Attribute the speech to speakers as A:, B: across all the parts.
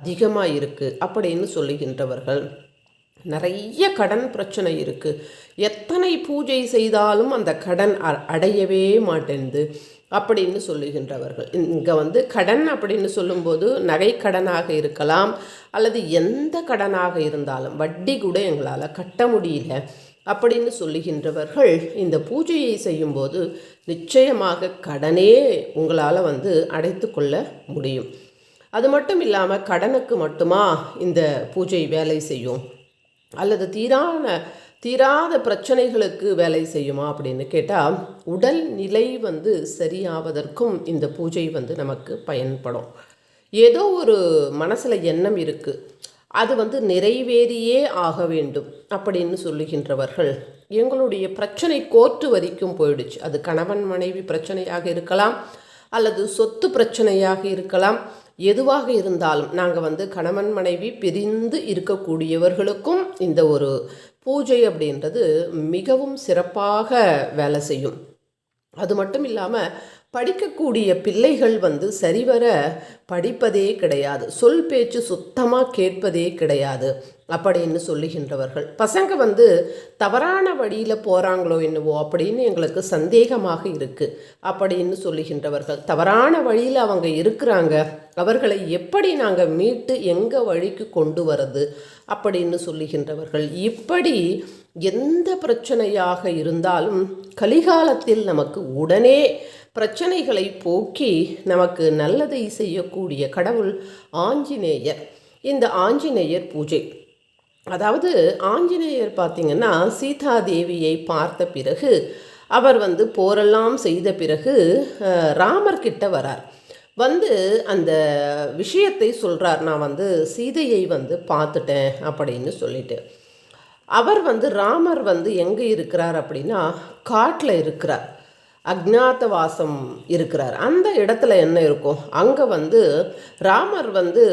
A: அதிகமாக இருக்குது அப்படின்னு சொல்லுகின்றவர்கள். நிறைய கடன் பிரச்சனை இருக்குது எத்தனை பூஜை செய்தாலும் அந்த கடன் அ- அடையவே மாட்டேங்குது அப்படின்னு சொல்லுகின்றவர்கள். இங்கே வந்து கடன் அப்படின்னு சொல்லும்போது நகை கடனாக இருக்கலாம் அல்லது எந்த கடனாக இருந்தாலும் வட்டி கூட எங்களால் கட்ட முடியல. அப்படின்னு சொல்லுகின்றவர்கள் இந்த பூஜையை செய்யும்போது நிச்சயமாக கடனே உங்களால் வந்து அடைத்து கொள்ள முடியும். அது மட்டும் இல்லாமல் கடனுக்கு மட்டுமா இந்த பூஜை வேலை செய்யும்? அல்லது தீரான தீராத பிரச்சனைகளுக்கு வேலை செய்யுமா அப்படின்னு கேட்டால் உடல் நிலை வந்து சரியாவதற்கும் இந்த பூஜை வந்து நமக்கு பயன்படும். ஏதோ ஒரு மனசில் எண்ணம் இருக்குது அது வந்து நிறைவேறியே ஆக வேண்டும் அப்படின்னு சொல்லுகின்றவர்கள். எங்களுடைய பிரச்சனை கோர்ட்டு வரைக்கும் போயிடுச்சு. அது கணவன் மனைவி பிரச்சனையாக இருக்கலாம் அல்லது சொத்து பிரச்சனையாக இருக்கலாம். எதுவாக இருந்தாலும் நாங்கள் வந்து கணவன் மனைவி பிரிந்து இருக்கக்கூடியவர்களுக்கும் இந்த ஒரு பூஜை அப்படின்றது மிகவும் சிறப்பாக வேலை செய்யும். அது மட்டும் இல்லாமல் படிக்கக்கூடிய பிள்ளைகள் வந்து சரிவர படிப்பதே கிடையாது. சொல் பேச்சு சுத்தமாக கேட்பதே கிடையாது அப்படின்னு சொல்லுகின்றவர்கள். பசங்க வந்து தவறான வழியில் போகிறாங்களோ என்னவோ அப்படின்னு எங்களுக்கு சந்தேகமாக இருக்குது அப்படின்னு சொல்லுகின்றவர்கள். தவறான வழியில் அவங்க இருக்கிறாங்க. அவர்களை எப்படி நாங்கள் மீட்டு எங்கள் வழிக்கு கொண்டு வரது அப்படின்னு சொல்லுகின்றவர்கள். இப்படி எந்த பிரச்சனையாக இருந்தாலும் கலிகாலத்தில் நமக்கு உடனே பிரச்சனைகளை போக்கி நமக்கு நல்லதை செய்யக்கூடிய கடவுள் ஆஞ்சநேயர். இந்த ஆஞ்சநேயர் பூஜை. அதாவது ஆஞ்சநேயர் பார்த்திங்கன்னா சீதா தேவியை பார்த்த பிறகு அவர் வந்து போரெல்லாம் செய்த பிறகு ராமர்கிட்ட ராமர் வரார். வந்து அந்த விஷயத்தை சொல்கிறார் நான் வந்து சீதையை வந்து பார்த்துட்டேன் அப்படின்னு சொல்லிட்டு. அவர் வந்து ராமர் வந்து எங்கே இருக்கிறார் அப்படின்னா காட்டில் இருக்கிறார். அக்ஞாதவாசம் இருக்கிறார். அந்த இடத்துல என்ன இருக்கும்? அங்கே வந்து ராமர் வந்து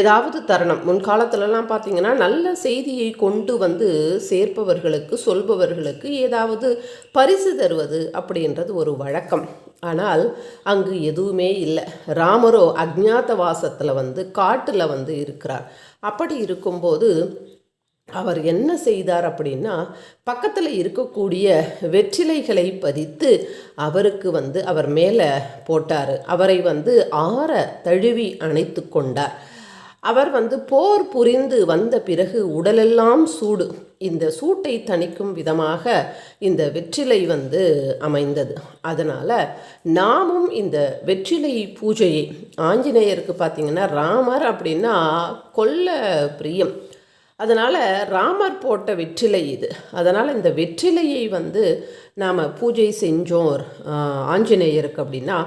A: ஏதாவது தருணம். முன்காலத்துலலாம் பார்த்தீங்கன்னா நல்ல செய்தியை கொண்டு வந்து சேர்ப்பவர்களுக்கு சொல்பவர்களுக்கு ஏதாவது பரிசு தருவது அப்படின்றது ஒரு வழக்கம். ஆனால் அங்கு எதுவுமே இல்லை. ராமரோ அக்ஞாதவாசத்தில் வந்து காட்டில் வந்து இருக்கிறார். அப்படி இருக்கும்போது அவர் என்ன செய்தார் அப்படின்னா பக்கத்தில் இருக்கக்கூடிய வெற்றிலைகளை பதித்து அவருக்கு வந்து அவர் மேலே போட்டார். அவரை வந்து ஆற தழுவி அணைத்து கொண்டார். அவர் வந்து போர் புரிந்து வந்த பிறகு உடலெல்லாம் சூடு. இந்த சூட்டை தணிக்கும் விதமாக இந்த வெற்றிலை வந்து அமைந்தது. அதனால் நாமும் இந்த வெற்றிலை பூஜையை ஆஞ்சநேயருக்கு பார்த்திங்கன்னா ராமர் அப்படின்னா கொல்ல பிரியம். அதனால் ராமர் போட்ட வெற்றிலை இது. அதனால் இந்த வெற்றிலையை வந்து நாம் பூஜை செஞ்சோம் ஆஞ்சநேயருக்கு அப்படின்னா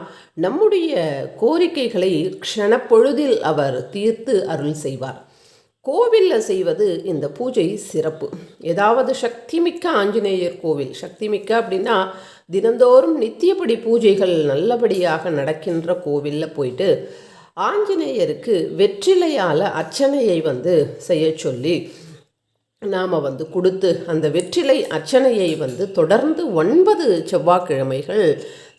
A: நம்முடைய கோரிக்கைகளை க்ஷணப்பொழுதில் அவர் தீர்த்து அருள் செய்வார். கோவிலில் செய்வது இந்த பூஜை சிறப்பு. ஏதாவது சக்திமிக்க ஆஞ்சநேயர் கோவில். சக்திமிக்க அப்படின்னா தினந்தோறும் நித்தியப்படி பூஜைகள் நல்லபடியாக நடக்கின்ற கோவிலில் போயிட்டு ஆஞ்சநேயருக்கு வெற்றிலையால் அர்ச்சனையை வந்து செய்ய சொல்லி நாம் வந்து கொடுத்து அந்த வெற்றிலை அர்ச்சனையை வந்து தொடர்ந்து ஒன்பது செவ்வாய்க்கிழமைகள்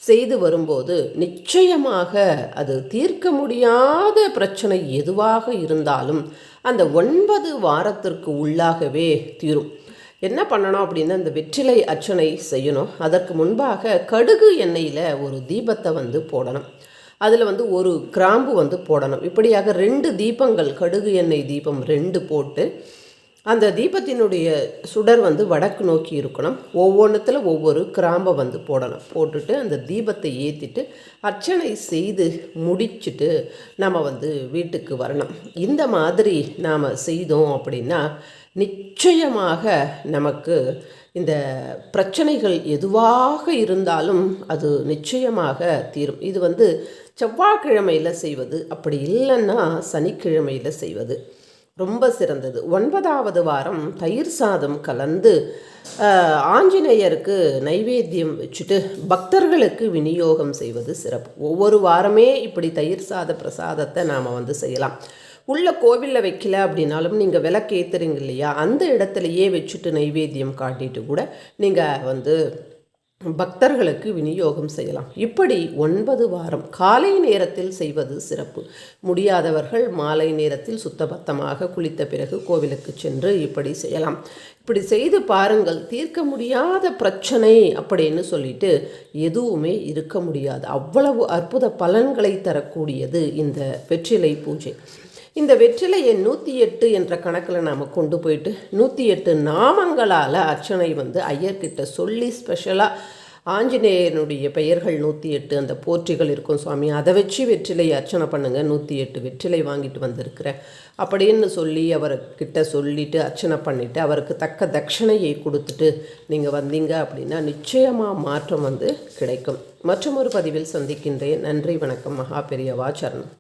A: செய்து வரும்போது நிச்சயமாக அது தீர்க்க முடியாத பிரச்சனை எதுவாக இருந்தாலும் அந்த ஒன்பது வாரத்திற்கு உள்ளாகவே தீரும். என்ன பண்ணணும் அப்படின்னா அந்த வெற்றிலை அர்ச்சனை செய்யணும். அதற்கு முன்பாக கடுகு எண்ணெயில் ஒரு தீபத்தை வந்து போடணும். அதில் வந்து ஒரு கிராம்பு வந்து போடணும். இப்படியாக ரெண்டு தீபங்கள் கடுகு எண்ணெய் தீபம் ரெண்டு போட்டு அந்த தீபத்தினுடைய சுடர் வந்து வடக்கு நோக்கி இருக்கணும். ஒவ்வொன்றுத்தில் ஒவ்வொரு கிராம்பை வந்து போடணும். போட்டுட்டு அந்த தீபத்தை ஏற்றிட்டு அர்ச்சனை செய்து முடிச்சுட்டு நம்ம வந்து வீட்டுக்கு வரணும். இந்த மாதிரி நாம் செய்தோம் அப்படின்னா நிச்சயமாக நமக்கு இந்த பிரச்சனைகள் எதுவாக இருந்தாலும் அது நிச்சயமாக தீரும். இது வந்து செவ்வாய்க்கிழமையில் செய்வது அப்படி இல்லைன்னா சனிக்கிழமையில் செய்வது ரொம்ப சிறந்தது. ஒன்பதாவது வாரம் தயிர் சாதம் கலந்து ஆஞ்சநேயருக்கு நைவேத்தியம் வச்சுட்டு பக்தர்களுக்கு விநியோகம் செய்வது சிறப்பு. ஒவ்வொரு வாரமே இப்படி தயிர் சாத பிரசாதத்தை நாம் வந்து செய்யலாம். உள்ள கோவிலில் வைக்கல அப்படின்னாலும் நீங்கள் விளக்கேத்துறீங்க இல்லையா? அந்த இடத்துலையே வச்சுட்டு நைவேத்தியம் காட்டிட்டு கூட நீங்கள் வந்து பக்தர்களுக்கு விநியோகம் செய்யலாம். இப்படி ஒன்பது வாரம் காலை நேரத்தில் செய்வது சிறப்பு. முடியாதவர்கள் மாலை நேரத்தில் சுத்தபத்தமாக குளித்த பிறகு கோவிலுக்கு சென்று இப்படி செய்யலாம். இப்படி செய்து பாருங்கள் தீர்க்க முடியாத பிரச்சனை அப்படின்னு சொல்லிட்டு எதுவுமே இருக்க முடியாது. அவ்வளவு அற்புத பலன்களை தரக்கூடியது இந்த வெற்றிலை பூஜை. இந்த வெற்றிலையை நூற்றி எட்டு என்ற கணக்கில் நாம் கொண்டு போயிட்டு நூற்றி எட்டு நாமங்களால் அர்ச்சனை வந்து ஐயர்கிட்ட சொல்லி ஸ்பெஷலாக ஆஞ்சநேயனுடைய பெயர்கள் நூற்றி எட்டு அந்த போற்றிகள் இருக்கும் சுவாமி. அதை வச்சு வெற்றிலை அர்ச்சனை பண்ணுங்கள் நூற்றி எட்டு வெற்றிலை வாங்கிட்டு வந்திருக்கிறேன் அப்படின்னு சொல்லி அவர்கிட்ட சொல்லிவிட்டு அர்ச்சனை பண்ணிவிட்டு அவருக்கு தக்க தட்சணையை கொடுத்துட்டு நீங்கள் வந்தீங்க அப்படின்னா நிச்சயமாக மாற்றம் வந்து கிடைக்கும். மற்றும் ஒரு பதிவில் சந்திக்கின்றேன். நன்றி வணக்கம். மகா பெரியவா சரணம்.